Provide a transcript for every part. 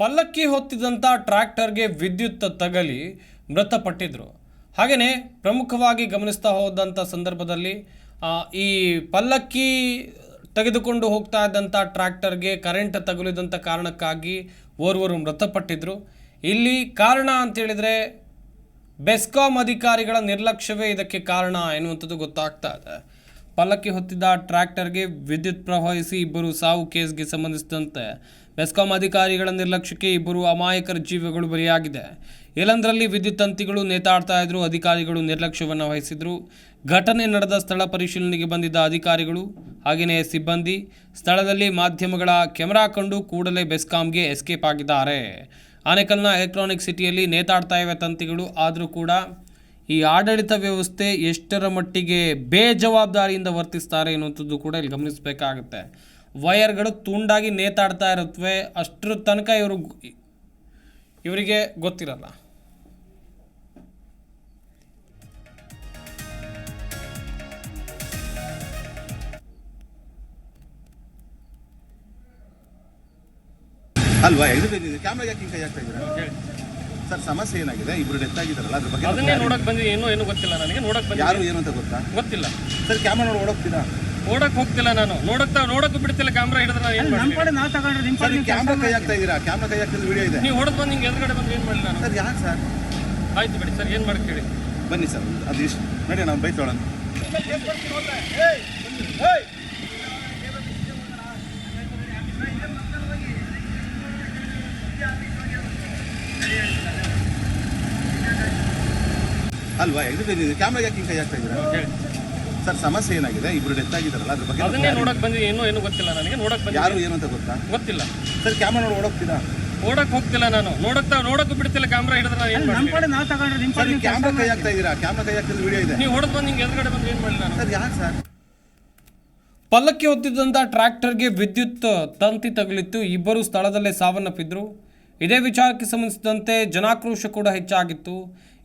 ಪಲ್ಲಕ್ಕಿ ಹೊತ್ತಿದಂಥ ಟ್ರ್ಯಾಕ್ಟರ್ಗೆ ವಿದ್ಯುತ್ ತಗಲಿ ಮೃತಪಟ್ಟಿದ್ರು. ಹಾಗೆಯೇ ಪ್ರಮುಖವಾಗಿ ಗಮನಿಸ್ತಾ ಹೋದಂಥ ಸಂದರ್ಭದಲ್ಲಿ ಈ ಪಲ್ಲಕ್ಕಿ ತೆಗೆದುಕೊಂಡು ಹೋಗ್ತಾ ಇದ್ದಂಥ ಟ್ರ್ಯಾಕ್ಟರ್ಗೆ ಕರೆಂಟ್ ತಗುಲಿದಂಥ ಕಾರಣಕ್ಕಾಗಿ ಓರ್ವರು ಮೃತಪಟ್ಟಿದ್ರು. ಇಲ್ಲಿ ಕಾರಣ ಅಂತೇಳಿದರೆ ಬೆಸ್ಕಾಂ ಅಧಿಕಾರಿಗಳ ನಿರ್ಲಕ್ಷ್ಯವೇ ಇದಕ್ಕೆ ಕಾರಣ ಎನ್ನುವಂಥದ್ದು ಗೊತ್ತಾಗ್ತಾ ಇದೆ. ಪಲ್ಲಕ್ಕಿ ಹೊತ್ತಿದ್ದ ಟ್ರ್ಯಾಕ್ಟರ್ಗೆ ವಿದ್ಯುತ್ ಪ್ರವಹಿಸಿ ಇಬ್ಬರು ಸಾವು ಕೇಸ್ಗೆ ಸಂಬಂಧಿಸಿದಂತೆ ಬೆಸ್ಕಾಂ ಅಧಿಕಾರಿಗಳ ನಿರ್ಲಕ್ಷ್ಯಕ್ಕೆ ಇಬ್ಬರು ಅಮಾಯಕರ ಜೀವಗಳು ಬಲಿಯಾಗಿದೆ. ಎಲ್ಲಂದರಲ್ಲಿ ವಿದ್ಯುತ್ ತಂತಿಗಳು ನೇತಾಡ್ತಾ ಇದ್ರು ಅಧಿಕಾರಿಗಳು ನಿರ್ಲಕ್ಷ್ಯವನ್ನು ವಹಿಸಿದ್ರು. ಘಟನೆ ನಡೆದ ಸ್ಥಳ ಪರಿಶೀಲನೆಗೆ ಬಂದಿದ್ದ ಅಧಿಕಾರಿಗಳು, ಹಾಗೆಯೇ ಸಿಬ್ಬಂದಿ, ಸ್ಥಳದಲ್ಲಿ ಮಾಧ್ಯಮಗಳ ಕ್ಯಾಮೆರಾ ಕಂಡು ಕೂಡಲೇ ಬೆಸ್ಕಾಂಗೆ ಎಸ್ಕೇಪ್ ಆಗಿದ್ದಾರೆ. ಆನೇಕಲ್ನ ಎಲೆಕ್ಟ್ರಾನಿಕ್ ಸಿಟಿಯಲ್ಲಿ ನೇತಾಡ್ತಾ ಇವೆ ತಂತಿಗಳು, ಆದರೂ ಕೂಡ ಈ ಆಡಳಿತ ವ್ಯವಸ್ಥೆ ಎಷ್ಟರ ಮಟ್ಟಿಗೆ ಬೇಜವಾಬ್ದಾರಿಯಿಂದ ವರ್ತಿಸ್ತಾರೆ ಅನ್ನುವಂಥದ್ದು ಕೂಡ ಇಲ್ಲಿ ಗಮನಿಸಬೇಕಾಗುತ್ತೆ. ವಯರ್ಗಳು ತುಂಡಾಗಿ ನೇತಾಡ್ತಾ ಇರುತ್ತವೆ ಅಷ್ಟರ ತನಕ ಇವರು ಇವರಿಗೆ ಗೊತ್ತಿರಲ್ಲ. ಅಲ್ವಾ? ಕ್ಯಾಮ್ರಾ ಯಾಕೆ ಕೈ ಹಾಕ್ತಾ ಇದ್ದೀರಾ? ಸರ್ ಸಮಸ್ಯೆ ಏನಾಗಿದೆ? ಇಬ್ರು ಡೆತ್ ಆಗಿದಾರಲ್ಲ ಅದ್ರ ಬಗ್ಗೆ ಅದನ್ನೇ ನೋಡಕ್ ಬಂದಿ ಏನೋ ಏನು ಗೊತ್ತಿಲ್ಲ ನನಗೆ ನೋಡಕ್ ಬಂದಿ ಯಾರು ಏನು ಅಂತ ಗೊತ್ತಾ? ಗೊತ್ತಿಲ್ಲ. ಸರ್ ಕ್ಯಾಮ್ರಾ ನೋಡಿ ಓಡೋಗ್ತೀರಾ? ಓಡಕ್ ಹೋಗ್ತಿಲ್ಲ ನಾನು. ನೋಡಕ್ ನೋಡಕ್ ಬಿಡ್ತಿಲ್ಲ ಕ್ಯಾಮ್ರಾ ಹಿಡಿದ್ರೆ ನಾನು ಏನ್ ಸರ್ ಕ್ಯಾಮ್ರಾ ಕೈ ಹಾಕ್ತಾ ಇದೀರಾ ಕ್ಯಾಮ್ರಾ ಕೈ ಹಾಕ್ತಿದ್ದು ವಿಡಿಯೋ ಇದೆ. ನೀವು ಹೊಡೆದ್ ಬಂದು ಹಿಂಗೆ ಎದುರುಗಡೆ ಬಂದು ಏನು ಮಾಡಲಿ ನಾನು? ಸರ್ ಯಾಕೆ ಸರ್? ಆಯ್ತು ಬಿಡಿ ಸರ್ ಏನು ಮಾಡ್ಕೇಳಿ ಹೇಳಿ? ಬನ್ನಿ ಸರ್ ಅದು ಇಷ್ಟು. ನೋಡಿ ನಾವು ಬೈತೋಳಣ ಅಲ್ವಾ? ಎಲ್ಲಿ ಕ್ಯಾಮ್ರಾ ಯಾಕೆ ಕೈ ಹಾಕ್ತಾ ಇದ್ದೀರಾ? ಸರ್ ಸಮಸ್ಯೆ ಏನಾಗಿದೆ? ಇಬ್ರು ಡೆತ್ ಆಗಿದಾರಲ್ಲ ಅದ್ರ ಅದನ್ನೇ ಬಗ್ಗೆ ನೋಡಕ್ ಬಂದಿ ಏನೋ ಏನು ಗೊತ್ತಿಲ್ಲ ನನಗೆ. ನೋಡಕ್ ಬಂದಿ ಯಾರು ಏನು ಅಂತ ಗೊತ್ತಾ? ಗೊತ್ತಿಲ್ಲ. ಸರ್ ಕ್ಯಾಮ್ರಾ ನೋಡಿ ಓಡೋಗ್ತೀರಾ? ಓಡಕ್ ಹೋಗ್ತಿಲ್ಲ ನಾನು. ನೋಡಕ್ ನೋಡಕ್ ಬಿಡ್ತಿಲ್ಲ ಕ್ಯಾಮ್ರಾ ಹಿಡಿದ್ರೆ ನಾನು ಏನ್ ಮಾಡ್ತೀನಿ ಸರ್ ಕ್ಯಾಮ್ರಾ ಕೈ ಹಾಕ್ತಾ ಇದ್ದೀರಾ? ಕ್ಯಾಮ್ರಾ ಕೈ ಹಾಕ್ತಿದ್ದು ವಿಡಿಯೋ ಇದೆ. ನೀವು ಹೊಡೆದು ಬಂದು ಹಿಂಗೆ ಎದುರುಗಡೆ ಬಂದು ಏನ್ ಮಾಡಿಲ್ಲ ಸರ್ ಯಾಕೆ ಸರ್ ಪಲ್ಲಕ್ಕಿ ಹೊತ್ತಿದ್ದಂಥ ಟ್ರ್ಯಾಕ್ಟರ್ಗೆ ವಿದ್ಯುತ್ ತಂತಿ ತಗುಲಿತ್ತು. ಇಬ್ಬರು ಸ್ಥಳದಲ್ಲೇ ಸಾವನ್ನಪ್ಪಿದ್ರು. ಇದೇ ವಿಚಾರಕ್ಕೆ ಸಂಬಂಧಿಸಿದಂತೆ ಜನಾಕ್ರೋಶ ಕೂಡ ಹೆಚ್ಚಾಗಿತ್ತು.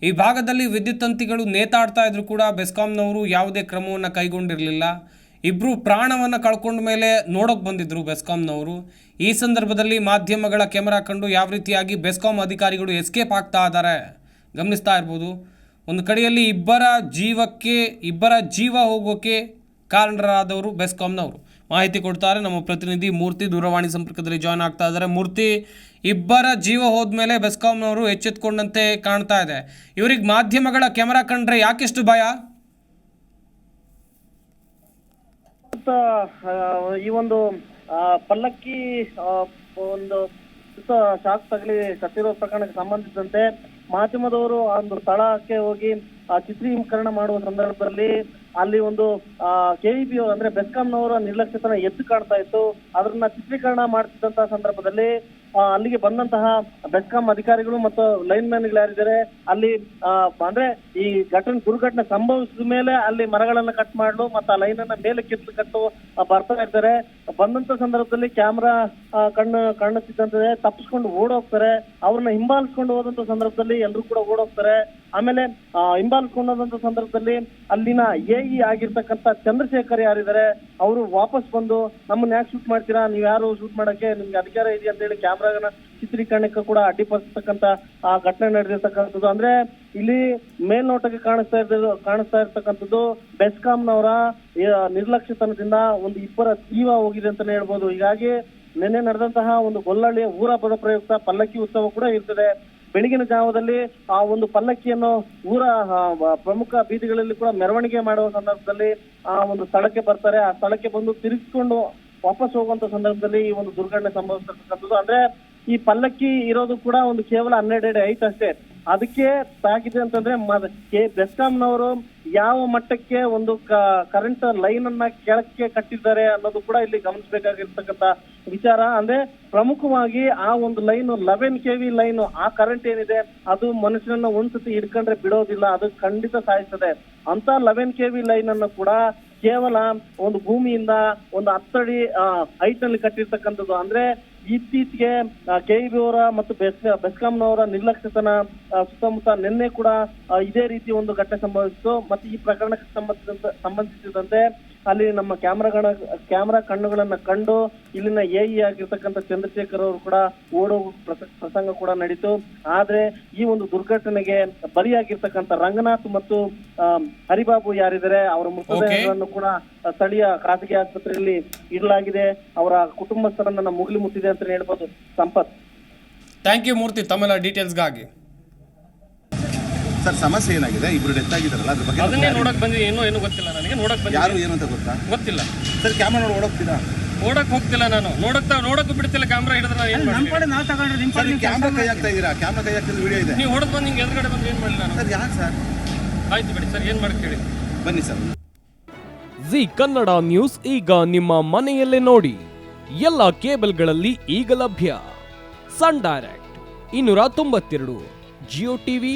ಈ ಭಾಗದಲ್ಲಿ ವಿದ್ಯುತ್ ತಂತಿಗಳು ನೇತಾಡ್ತಾ ಇದ್ರು ಕೂಡ ಬೆಸ್ಕಾಂನವರು ಯಾವುದೇ ಕ್ರಮವನ್ನು ಕೈಗೊಂಡಿರಲಿಲ್ಲ. ಇಬ್ಬರು ಪ್ರಾಣವನ್ನು ಕಳ್ಕೊಂಡ ಮೇಲೆ ನೋಡೋಕೆ ಬಂದಿದ್ದರು ಬೆಸ್ಕಾಂನವರು. ಈ ಸಂದರ್ಭದಲ್ಲಿ ಮಾಧ್ಯಮಗಳ ಕ್ಯಾಮರಾ ಕಂಡು ಯಾವ ರೀತಿಯಾಗಿ ಬೆಸ್ಕಾಂ ಅಧಿಕಾರಿಗಳು ಎಸ್ಕೇಪ್ ಆಗ್ತಾ ಇದ್ದಾರೆ ಗಮನಿಸ್ತಾ ಇರ್ಬೋದು. ಒಂದು ಕಡೆಯಲ್ಲಿ ಇಬ್ಬರ ಜೀವಕ್ಕೆ, ಇಬ್ಬರ ಜೀವ ಹೋಗೋಕೆ ಕಾರಣರಾದವರು ಬೆಸ್ಕಾಂನವರು. ಮಾಹಿತಿ ಕೊಡ್ತಾರೆ ನಮ್ಮ ಪ್ರತಿನಿಧಿ ಮೂರ್ತಿ ದೂರವಾಣಿ ಸಂಪರ್ಕದಲ್ಲಿ ಜಾಯ್ನ್ ಆಗ್ತಾ ಇದ್ದಾರೆ. ಮೂರ್ತಿ ಇಬ್ಬರ ಜೀವ ಹೋದ್ಮೇಲೆ ಬೆಸ್ಕಾಂನವರು ಎಚ್ಚೆತ್ಕೊಂಡಂತೆ ಕಾಣ್ತಾ ಇದೆ. ಇವರಿಗೆ ಮಾಧ್ಯಮಗಳ ಕ್ಯಾಮರಾ ಕಂಡ್ರೆ ಯಾಕೆಷ್ಟು ಭಯ? ಈ ಒಂದು ಪಲ್ಲಕ್ಕಿ ಒಂದು ಶಾಕ್ ತಗಲಿ ಸತ್ತಿರೋ ಪ್ರಕರಣಕ್ಕೆ ಸಂಬಂಧಿಸಿದಂತೆ ಮಾಧ್ಯಮದವರು ಒಂದು ಸ್ಥಳಕ್ಕೆ ಹೋಗಿ ಚಿತ್ರೀಕರಣ ಮಾಡುವ ಸಂದರ್ಭದಲ್ಲಿ ಅಲ್ಲಿ ಒಂದು ಕೆಇಬಿ ಅಂದ್ರೆ ಬೆಸ್ಕಾಂನವರ ನಿರ್ಲಕ್ಷ್ಯತನ ಎದ್ದು ಕಾಣ್ತಾ ಇತ್ತು. ಅದನ್ನ ಚಿತ್ರೀಕರಣ ಮಾಡ್ತಿದ್ದಂತಹ ಸಂದರ್ಭದಲ್ಲಿ ಅಲ್ಲಿಗೆ ಬಂದಂತಹ ಬೆಸ್ಕಾಂ ಅಧಿಕಾರಿಗಳು ಮತ್ತು ಲೈನ್ ಮ್ಯಾನ್ಗಳು ಯಾರಿದ್ದಾರೆ, ಅಲ್ಲಿ ಅಂದ್ರೆ ಈ ಘಟನೆ ದುರ್ಘಟನೆ ಸಂಭವಿಸಿದ ಮೇಲೆ ಅಲ್ಲಿ ಮರಗಳನ್ನ ಕಟ್ ಮಾಡಲು ಮತ್ತೆ ಆ ಲೈನ್ ಅನ್ನ ಮೇಲೆ ಕಿತ್ತು ಕಟ್ಟು ಬರ್ತಾ ಇರ್ತಾರೆ. ಬಂದಂತ ಸಂದರ್ಭದಲ್ಲಿ ಕ್ಯಾಮ್ರಾ ಕಣ್ಣು ಕಾಣುತ್ತಿದ್ದಂತೆ ತಪ್ಪಿಸ್ಕೊಂಡು ಓಡೋಗ್ತಾರೆ. ಅವ್ರನ್ನ ಹಿಂಬಾಲಿಸ್ಕೊಂಡು ಹೋದಂತ ಸಂದರ್ಭದಲ್ಲಿ ಎಲ್ಲರೂ ಕೂಡ ಓಡೋಗ್ತಾರೆ. ಆಮೇಲೆ ಇಂಬಾಲ್ ಕೊಂಡಂತ ಸಂದರ್ಭದಲ್ಲಿ ಅಲ್ಲಿನ ಎ ಇ ಆಗಿರ್ತಕ್ಕಂಥ ಚಂದ್ರಶೇಖರ್ ಯಾರಿದ್ದಾರೆ, ಅವರು ವಾಪಸ್ ಬಂದು, ನಮ್ಮನ್ನ ಯಾಕೆ ಶೂಟ್ ಮಾಡ್ತೀರಾ? ನೀವ್ ಯಾರು ಶೂಟ್ ಮಾಡಕ್ಕೆ? ನಿಮ್ಗೆ ಅಧಿಕಾರ ಇದೆ ಅಂತ ಹೇಳಿ ಕ್ಯಾಮ್ರಾಗನ ಚಿತ್ರೀಕರಣಕ್ಕೆ ಕೂಡ ಅಡ್ಡಿಪಡಿಸ್ತಕ್ಕಂಥ, ಆ, ಘಟನೆ ನಡೆದಿರ್ತಕ್ಕಂಥದ್ದು. ಅಂದ್ರೆ, ಇಲ್ಲಿ ಮೇಲ್ನೋಟಕ್ಕೆ ಕಾಣಿಸ್ತಾ ಇರೋದು ಕಾಣಿಸ್ತಾ ಇರ್ತಕ್ಕಂಥದ್ದು ಬೆಸ್ಕಾಂನವರ ನಿರ್ಲಕ್ಷ್ಯತನದಿಂದ ಒಂದು ಇಬ್ಬರ ಜೀವ ಹೋಗಿದೆ ಅಂತಾನೆ ಹೇಳ್ಬೋದು. ಹೀಗಾಗಿ, ನಿನ್ನೆ ನಡೆದಂತಹ ಒಂದು ಗೊಲ್ಲಳ್ಳಿಯ ಊರ ಪದ ಪ್ರಯುಕ್ತ ಪಲ್ಲಕ್ಕಿ ಉತ್ಸವ ಕೂಡ ಇರ್ತದೆ. ಬೆಳಗಿನ ಜಾವದಲ್ಲಿ ಆ ಒಂದು ಪಲ್ಲಕ್ಕಿಯನ್ನು ಊರ ಪ್ರಮುಖ ಬೀದಿಗಳಲ್ಲಿ ಕೂಡ ಮೆರವಣಿಗೆ ಮಾಡುವ ಸಂದರ್ಭದಲ್ಲಿ ಆ ಒಂದು ಸ್ಥಳಕ್ಕೆ ಬರ್ತಾರೆ. ಆ ಸ್ಥಳಕ್ಕೆ ಬಂದು ತಿರುಗಿಸ್ಕೊಂಡು ವಾಪಸ್ ಹೋಗುವಂತ ಸಂದರ್ಭದಲ್ಲಿ ಈ ಒಂದು ದುರ್ಘಟನೆ ಸಂಭವಿಸ್ತಕ್ಕಂಥದ್ದು. ಅಂದ್ರೆ ಈ ಪಲ್ಲಕ್ಕಿ ಇರೋದು ಕೂಡ ಒಂದು ಕೇವಲ ಹನ್ನೆರಡು ಅಡಿ ಐತ್ ಅಷ್ಟೇ. ಅದಕ್ಕೆ ತಾಗಿದೆ ಅಂತಂದ್ರೆ ಕೆ ಬೆಸ್ಕಾಂನವರು ಯಾವ ಮಟ್ಟಕ್ಕೆ ಒಂದು ಕರೆಂಟ್ ಲೈನ್ ಅನ್ನ ಕೆಳಕ್ಕೆ ಕಟ್ಟಿದ್ದಾರೆ ಅನ್ನೋದು ಕೂಡ ಇಲ್ಲಿ ಗಮನಿಸಬೇಕಾಗಿರ್ತಕ್ಕಂಥ ವಿಚಾರ. ಅಂದ್ರೆ ಪ್ರಮುಖವಾಗಿ ಆ ಒಂದು line eleven K V line ಆ ಕರೆಂಟ್ ಏನಿದೆ, ಅದು ಮನುಷ್ಯನನ್ನ ಒಂದ್ಸತಿ ಹಿಡ್ಕೊಂಡ್ರೆ ಬಿಡೋದಿಲ್ಲ, ಅದು ಖಂಡಿತ ಸಾಯಿಸ್ತದೆ. ಅಂತ ಲೆವೆನ್ ಕೆ ವಿ ಲೈನ್ ಅನ್ನು ಕೂಡ ಕೇವಲ ಒಂದು ಭೂಮಿಯಿಂದ ಒಂದು ಹತ್ತಡಿ ಹೈಟ್ನಲ್ಲಿ ಕಟ್ಟಿರ್ತಕ್ಕಂಥದ್ದು. ಅಂದ್ರೆ ಇತ್ತೀಚೆಗೆ ಕೆಇಬಿ ಅವರ ಮತ್ತು ಬೆಸ್ ಬೆಸ್ಕಾಂನವರ ನಿರ್ಲಕ್ಷ್ಯತನ ಸುತ್ತಮುತ್ತ ನಿನ್ನೆ ಕೂಡ ಇದೇ ರೀತಿ ಒಂದು ಘಟನೆ ಸಂಭವಿಸಿತು ಮತ್ತೆ ಈ ಪ್ರಕರಣಕ್ಕೆ ಸಂಬಂಧಿಸಿದಂತೆ ಅಲ್ಲಿ ನಮ್ಮ ಕ್ಯಾಮ್ರಾಗಳ ಕ್ಯಾಮ್ರಾ ಕಣ್ಣುಗಳನ್ನ ಕಂಡು ಇಲ್ಲಿನ ಎ ಇ ಆಗಿರ್ತಕ್ಕಂಥ ಚಂದ್ರಶೇಖರ್ ಅವರು ಕೂಡ ಓಡೋ ಪ್ರಸ- ಪ್ರಸಂಗ ಕೂಡ ನಡೀತು. ಆದ್ರೆ ಈ ಒಂದು ದುರ್ಘಟನೆಗೆ ಬಲಿಯಾಗಿರ್ತಕ್ಕಂಥ ರಂಗನಾಥ್ ಮತ್ತು ಹರಿಬಾಬು ಯಾರಿದ್ದಾರೆ ಅವರ ಮೃತದೇಹಗಳನ್ನು ಕೂಡ ಸ್ಥಳೀಯ ಖಾಸಗಿ ಆಸ್ಪತ್ರೆಯಲ್ಲಿ ಇಡಲಾಗಿದೆ. ಅವರ ಕುಟುಂಬಸ್ಥರನ್ನ ಮುಗಿಲು ಮುಟ್ಟಿದೆ ಅಂತ ಹೇಳ್ಬೋದು. ಸಂಪತ್. ಥ್ಯಾಂಕ್ ಯು ಮೂರ್ತಿ ತಮ್ಮೆಲ್ಲ ಡೀಟೇಲ್ಸ್ಗಾಗಿ ಸರ್ ಸಮಸ್ಯೆ ಏನಾಗಿದೆ? ಇಬ್ರು ಡೆತ್ ಆಗಿದಾರಲ್ಲ ಅದ್ರ ಬಗ್ಗೆ ಅದನ್ನೇ ನೋಡಕ್ ಬಂದಿ ಏನೋ ಏನು ಗೊತ್ತಿಲ್ಲ ನನಗೆ. ನೋಡಕ್ ಬಂದಿ ಯಾರು ಏನು ಅಂತ ಗೊತ್ತಾ? ಗೊತ್ತಿಲ್ಲ. ಸರ್ ಕ್ಯಾಮ್ರಾ ನೋಡಿ ಓಡೋಗ್ತೀರಾ? ಓಡಕ್ ಹೋಗ್ತಿಲ್ಲ ನಾನು. ನೋಡಕ್ತಾ ನೋಡಕ್ ಬಿಡ್ತಿಲ್ಲ. ಕ್ಯಾಮ್ರಾ ಹಿಡಿದ್ರೆ ನಾನು ಏನ್ ಮಾಡ್ತೀನಿ ಸರ್ ನೀವು ಕ್ಯಾಮ್ರಾ ಕೈ ಹಾಕ್ತಾ ಇದೀರಾ ಕ್ಯಾಮ್ರಾ ಕೈ ಹಾಕ್ತಿದ್ದು ವಿಡಿಯೋ ಇದೆ. ನೀವು ಹೊಡೆದು ಬಂದು ಹಿಂಗೆ ಎದುರುಗಡೆ ಬಂದು ಏನು ಮಾಡಲಿ ನಾನು? ಸರ್ ಯಾಕೆ ಸರ್? ಆಯ್ತು ಬಿಡಿ ಸರ್ ಏನು ಮಾಡ್ತೀರಿ ಹೇಳಿ? ಬನ್ನಿ ಸರ್. ಜಿ ಕನ್ನಡ ನ್ಯೂಸ್ ಈಗ ನಿಮ್ಮ ಮನೆಯಲ್ಲೇ ನೋಡಿ. ಎಲ್ಲ ಕೇಬಲ್ಗಳಲ್ಲಿ ಈಗ ಲಭ್ಯ. ಸನ್ ಡೈರೆಕ್ಟ್ ಇನ್ನೂರ ತೊಂಬತ್ತೆರಡು ಜಿಯೋ ಟಿವಿ